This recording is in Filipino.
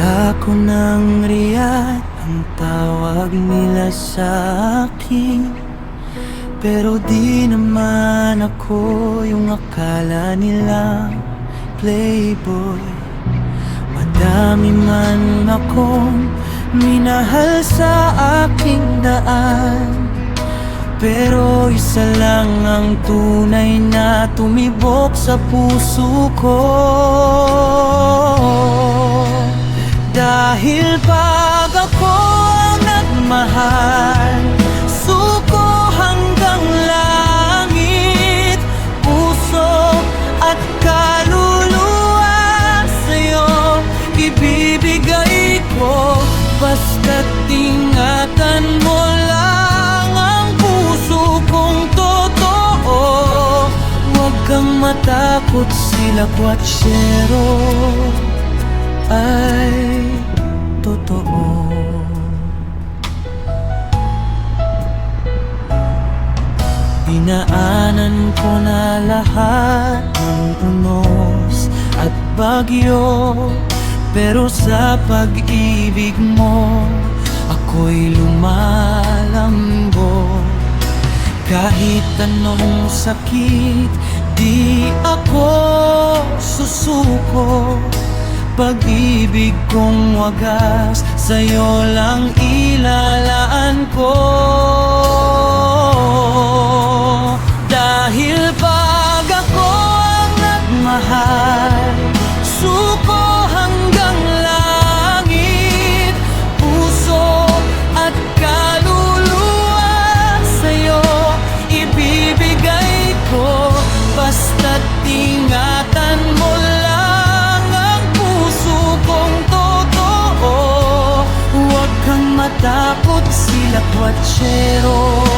ako ng Riyadh Ang tawag nila sa akin. Pero di naman ako yung akala nila. Playboy Madami man akong minahal sa aking daan. Pero isa lang ang tunay na tumibok sa puso ko nagmahal Suko hanggang langit Puso at kaluluwa sa'yo. Ibibigay ko Basta't ingatan mo lang Ang puso kong totoo. Huwag kang matakot sila kwatsero Ay totoo Dinaanan ko na lahat ng unos at bagyo. Pero sa pag-ibig mo ako'y lumalambo. Kahit anong sakit di ako susuko. Pag-ibig kong wagas sa'yo lang ilalaan ko nagmahal Suko hanggang langit Puso at kaluluwa sa'yo. Ibibigay ko Basta't ingatan mo lang Ang puso kong totoo. Huwag kang matakot sila kwatsero